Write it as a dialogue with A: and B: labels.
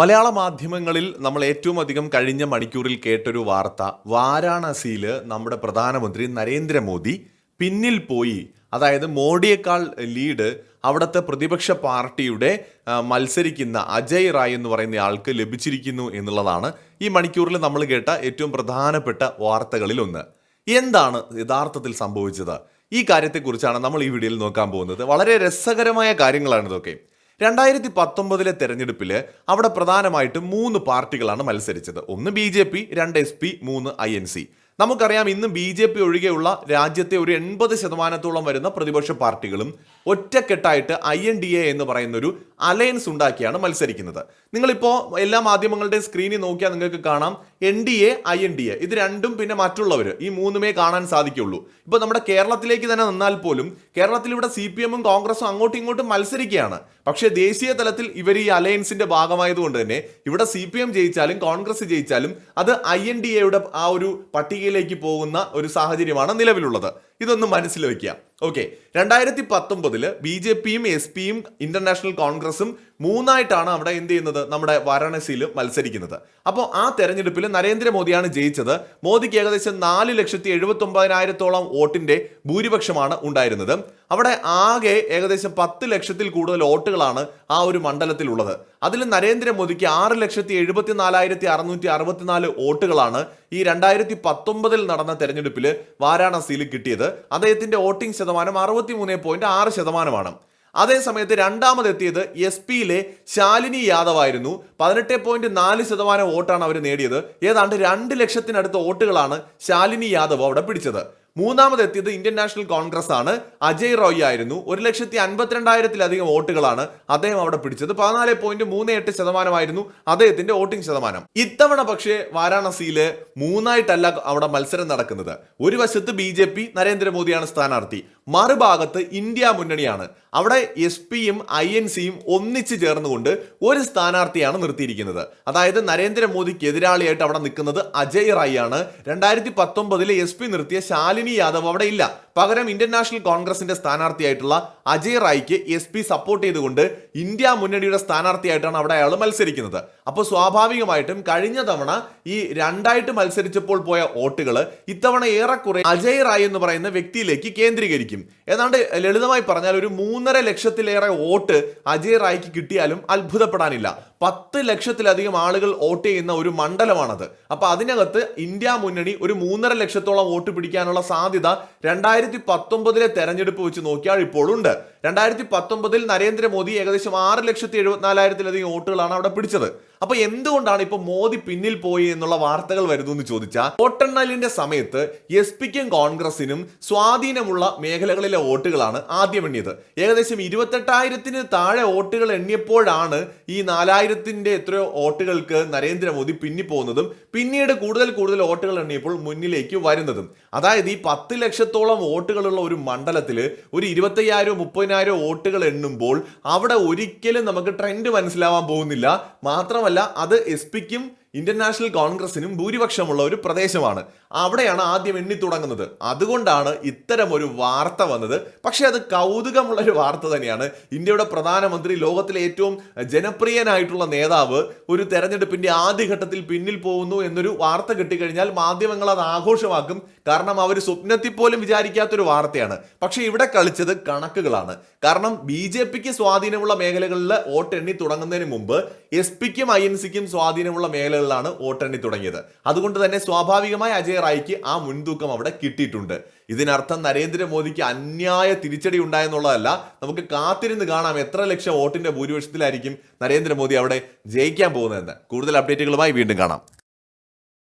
A: മലയാള മാധ്യമങ്ങളിൽ നമ്മൾ ഏറ്റവും അധികം കഴിഞ്ഞ മണിക്കൂറിൽ കേട്ടൊരു വാർത്ത. വാരാണസിയിൽ നമ്മുടെ പ്രധാനമന്ത്രി നരേന്ദ്രമോദി പിന്നിൽ പോയി അതായത് മോഡിയേക്കാൾ ലീഡ് അവിടുത്തെ പ്രതിപക്ഷ പാർട്ടിയുടെ മത്സരിക്കുന്ന അജയ് റായ് എന്ന് പറയുന്ന ആൾക്ക് ലഭിച്ചിരിക്കുന്നു എന്നുള്ളതാണ് ഈ മണിക്കൂറിൽ നമ്മൾ കേട്ട ഏറ്റവും പ്രധാനപ്പെട്ട വാർത്തകളിൽ ഒന്ന്. എന്താണ് യഥാർത്ഥത്തിൽ സംഭവിച്ചത്? ഈ കാര്യത്തെക്കുറിച്ചാണ് നമ്മൾ ഈ വീഡിയോയിൽ നോക്കാൻ പോകുന്നത്. വളരെ രസകരമായ കാര്യങ്ങളാണ് ഇതൊക്കെ. രണ്ടായിരത്തി പത്തൊമ്പതിലെ തെരഞ്ഞെടുപ്പിൽ അവിടെ പ്രധാനമായിട്ടും മൂന്ന് പാർട്ടികളാണ് മത്സരിച്ചത്. ഒന്ന് ബി ജെ പി രണ്ട് എസ് പി മൂന്ന് ഐ എൻ സി. നമുക്കറിയാം ഇന്ന് ബി ജെ പി ഒഴികെയുള്ള രാജ്യത്തെ ഒരു എൺപത് ശതമാനത്തോളം വരുന്ന പ്രതിപക്ഷ പാർട്ടികളും ഒറ്റക്കെട്ടായിട്ട് ഐ എൻ ഡി എ എന്ന് പറയുന്ന ഒരു അലയൻസ് ഉണ്ടാക്കിയാണ് മത്സരിക്കുന്നത്. നിങ്ങളിപ്പോൾ എല്ലാ മാധ്യമങ്ങളുടെയും സ്ക്രീനിൽ നോക്കിയാൽ നിങ്ങൾക്ക് കാണാം N D A I N D A. ഇത് രണ്ടും പിന്നെ മറ്റുള്ളവർ ഈ മൂന്നുമേ കാണാൻ സാധിക്കുള്ളൂ. ഇപ്പോൾ നമ്മുടെ കേരളത്തിലേക്ക് തന്നെ നിന്നാൽ പോലും കേരളത്തിൽ ഇവിടെ സി പി എമ്മും കോൺഗ്രസും അങ്ങോട്ടും ഇങ്ങോട്ടും മത്സരിക്കുകയാണ്. പക്ഷേ ദേശീയ തലത്തിൽ ഇവർ ഈ അലയൻസിന്റെ ഭാഗമായതുകൊണ്ട് തന്നെ ഇവിടെ സി പി എം ജയിച്ചാലും കോൺഗ്രസ് ജയിച്ചാലും അത് ഐ എൻ ഡി എയുടെ ആ ഒരു പട്ടികയിലേക്ക് പോകുന്ന ഒരു സാഹചര്യമാണ് നിലവിലുള്ളത്. ഇതൊന്ന് മനസ്സിൽ വെക്കുക. ഓക്കെ രണ്ടായിരത്തി പത്തൊമ്പതിൽ ബി ജെ പിയും എസ് പിയും ഇന്റർനാഷണൽ കോൺഗ്രസും മൂന്നായിട്ടാണ് അവിടെ എന്ത് ചെയ്യുന്നത്? നമ്മുടെ വാരാണസിയിൽ മത്സരിക്കുന്നത്. അപ്പോൾ ആ തെരഞ്ഞെടുപ്പിൽ നരേന്ദ്രമോദിയാണ് ജയിച്ചത്. മോദിക്ക് ഏകദേശം നാല് ലക്ഷത്തി എഴുപത്തി ഒമ്പതിനായിരത്തോളം വോട്ടിന്റെ ഭൂരിപക്ഷമാണ് ഉണ്ടായിരുന്നത്. അവിടെ ആകെ ഏകദേശം പത്ത് ലക്ഷത്തിൽ കൂടുതൽ വോട്ടുകളാണ് ആ ഒരു മണ്ഡലത്തിലുള്ളത്. അതിൽ നരേന്ദ്രമോദിക്ക് ആറ് ലക്ഷത്തി എഴുപത്തി നാലായിരത്തി അറുന്നൂറ്റി അറുപത്തിനാല് വോട്ടുകളാണ് ഈ രണ്ടായിരത്തി പത്തൊമ്പതിൽ നടന്ന തെരഞ്ഞെടുപ്പിൽ വാരാണസിയിൽ കിട്ടിയത്. അദ്ദേഹത്തിന്റെ വോട്ടിംഗ് ശതമാനം അറുപത്തി മൂന്ന് പോയിന്റ് ആറ് ശതമാനമാണ്. അതേസമയത്ത് രണ്ടാമതെത്തിയത് എസ് പിയിലെ ശാലിനി യാദവ് ആയിരുന്നു. പതിനെട്ട് പോയിന്റ് നാല് ശതമാനം വോട്ടാണ് അവർ നേടിയത്. ഏതാണ്ട് രണ്ട് ലക്ഷത്തിനടുത്ത് വോട്ടുകളാണ് ശാലിനി യാദവ് അവിടെ പിടിച്ചത്. മൂന്നാമതെത്തിയത് ഇന്ത്യൻ നാഷണൽ കോൺഗ്രസ് ആണ് അജയ് റോയ് ആയിരുന്നു. ഒരു ലക്ഷത്തി അൻപത്തിരണ്ടായിരത്തിലധികം വോട്ടുകളാണ് അദ്ദേഹം അവിടെ പിടിച്ചത്. പതിനാല് പോയിന്റ് മൂന്ന് എട്ട് ശതമാനമായിരുന്നു അദ്ദേഹത്തിന്റെ വോട്ടിംഗ് ശതമാനം. ഇത്തവണ പക്ഷേ വാരാണസിയിൽ മൂന്നായിട്ടല്ല അവിടെ മത്സരം നടക്കുന്നത്. ഒരു വശത്ത് ബി ജെ പി നരേന്ദ്രമോദിയാണ് സ്ഥാനാർത്ഥി. മറുഭാഗത്ത് ഇന്ത്യ മുന്നണിയാണ്. അവിടെ എസ് പിയും ഐ എൻ സിയും ഒന്നിച്ച് ചേർന്നുകൊണ്ട് ഒരു സ്ഥാനാർത്ഥിയാണ് നിർത്തിയിരിക്കുന്നത്. അതായത് നരേന്ദ്രമോദിക്ക് എതിരാളിയായിട്ട് അവിടെ നിൽക്കുന്നത് അജയ് റായിയാണ്. ആണ് രണ്ടായിരത്തി പത്തൊമ്പതിൽ എസ് പി നിർത്തിയ ശാലിനി യാദവ് അവിടെ ഇല്ല. പകരം ഇന്ത്യൻ നാഷണൽ കോൺഗ്രസിന്റെ സ്ഥാനാർത്ഥിയായിട്ടുള്ള അജയ് റായിക്ക് എസ് പി സപ്പോർട്ട് ചെയ്തുകൊണ്ട് ഇന്ത്യ മുന്നണിയുടെ സ്ഥാനാർത്ഥിയായിട്ടാണ് അവിടെ അയാൾ മത്സരിക്കുന്നത്. അപ്പോൾ സ്വാഭാവികമായിട്ടും കഴിഞ്ഞ തവണ ഈ രണ്ടായിട്ട് മത്സരിച്ചപ്പോൾ പോയ വോട്ടുകൾ ഇത്തവണ ഏറെക്കുറെ അജയ് റായ് എന്ന് പറയുന്ന വ്യക്തിയിലേക്ക് കേന്ദ്രീകരിക്കും. ഏതാണ്ട് ലളിതമായി പറഞ്ഞാൽ ഒരു മൂന്നര ലക്ഷത്തിലേറെ വോട്ട് അജയ് റായ്ക്ക് കിട്ടിയാലും അത്ഭുതപ്പെടാനില്ല. പത്ത് ലക്ഷത്തിലധികം ആളുകൾ വോട്ട് ചെയ്യുന്ന ഒരു മണ്ഡലമാണത്. അപ്പൊ അതിനകത്ത് ഇന്ത്യ മുന്നണി ഒരു മൂന്നര ലക്ഷത്തോളം വോട്ട് പിടിക്കാനുള്ള സാധ്യത രണ്ടായിരത്തി പത്തൊമ്പതിലെ തെരഞ്ഞെടുപ്പ് വെച്ച് നോക്കിയാൽ ഇപ്പോൾ ഉണ്ട്. രണ്ടായിരത്തി പത്തൊമ്പതിൽ നരേന്ദ്രമോദി ഏകദേശം ആറ് ലക്ഷത്തി എഴുപത്തിനാലായിരത്തിലധികം വോട്ടുകളാണ് അവിടെ പിടിച്ചത്. അപ്പൊ എന്തുകൊണ്ടാണ് ഇപ്പൊ മോദി പിന്നിൽ പോയി എന്നുള്ള വാർത്തകൾ വരുന്നു എന്ന് ചോദിച്ചാൽ വോട്ടെണ്ണലിന്റെ സമയത്ത് എസ് പിക്കും കോൺഗ്രസിനും സ്വാധീനമുള്ള മേഖലകളിലെ വോട്ടുകളാണ് ആദ്യം എണ്ണിയത്. ഏകദേശം ഇരുപത്തെട്ടായിരത്തിന് താഴെ വോട്ടുകൾ എണ്ണിയപ്പോഴാണ് ഈ നാലായിരത്തിന്റെ എത്രയോ വോട്ടുകൾക്ക് നരേന്ദ്രമോദി പിന്നിപ്പോകുന്നതും പിന്നീട് കൂടുതൽ കൂടുതൽ വോട്ടുകൾ എണ്ണിയപ്പോൾ മുന്നിലേക്ക് വരുന്നതും. അതായത് ഈ പത്ത് ലക്ഷത്തോളം വോട്ടുകളുള്ള ഒരു മണ്ഡലത്തിൽ ഒരു ഇരുപത്തയ്യായിരോ മുപ്പതിനായിരോ വോട്ടുകൾ എണ്ണുമ്പോൾ അവിടെ ഒരിക്കലും നമുക്ക് ട്രെൻഡ് മനസ്സിലാവാൻ പോകുന്നില്ല. മാത്രമല്ല അത് എസ് പിക്കും ഇന്ത്യൻ നാഷണൽ കോൺഗ്രസിനും ഭൂരിപക്ഷമുള്ള ഒരു പ്രദേശമാണ്. അവിടെയാണ് ആദ്യം എണ്ണി തുടങ്ങുന്നത്. അതുകൊണ്ടാണ് ഇത്തരം ഒരു വാർത്ത വന്നത്. പക്ഷേ അത് കൗതുകമുള്ള ഒരു വാർത്ത തന്നെയാണ്. ഇന്ത്യയുടെ പ്രധാനമന്ത്രി ലോകത്തിലെ ഏറ്റവും ജനപ്രിയനായിട്ടുള്ള നേതാവ് ഒരു തെരഞ്ഞെടുപ്പിന്റെ ആദ്യഘട്ടത്തിൽ പിന്നിൽ പോകുന്നു എന്നൊരു വാർത്ത കിട്ടിക്കഴിഞ്ഞാൽ മാധ്യമങ്ങൾ അത് ആഘോഷമാക്കും. കാരണം അവർ സ്വപ്നത്തിൽ പോലും വിചാരിക്കാത്തൊരു വാർത്തയാണ്. പക്ഷേ ഇവിടെ കളിച്ചത് കണക്കുകളാണ്. കാരണം ബി ജെ പിക്ക് സ്വാധീനമുള്ള മേഖലകളിൽ വോട്ടെണ്ണി തുടങ്ങുന്നതിന് മുമ്പ് എസ് പിക്കും ഐ എൻ സിക്കും സ്വാധീനമുള്ള മേഖലകളിലാണ് വോട്ടെണ്ണി തുടങ്ങിയത്. അതുകൊണ്ട് തന്നെ സ്വാഭാവികമായി അജയ് റായിക്ക് ആ മുൻതൂക്കം അവിടെ കിട്ടിയിട്ടുണ്ട്. ഇതിനർത്ഥം നരേന്ദ്രമോദിക്ക് അന്യായ തിരിച്ചടി ഉണ്ടായെന്നുള്ളതല്ല നമുക്ക് കാത്തിരുന്ന് കാണാം എത്ര ലക്ഷം വോട്ടിന്റെ ഭൂരിപക്ഷത്തിലായിരിക്കും നരേന്ദ്രമോദി അവിടെ ജയിക്കാൻ പോകുന്നതെന്ന്. കൂടുതൽ അപ്ഡേറ്റുകളുമായി വീണ്ടും കാണാം.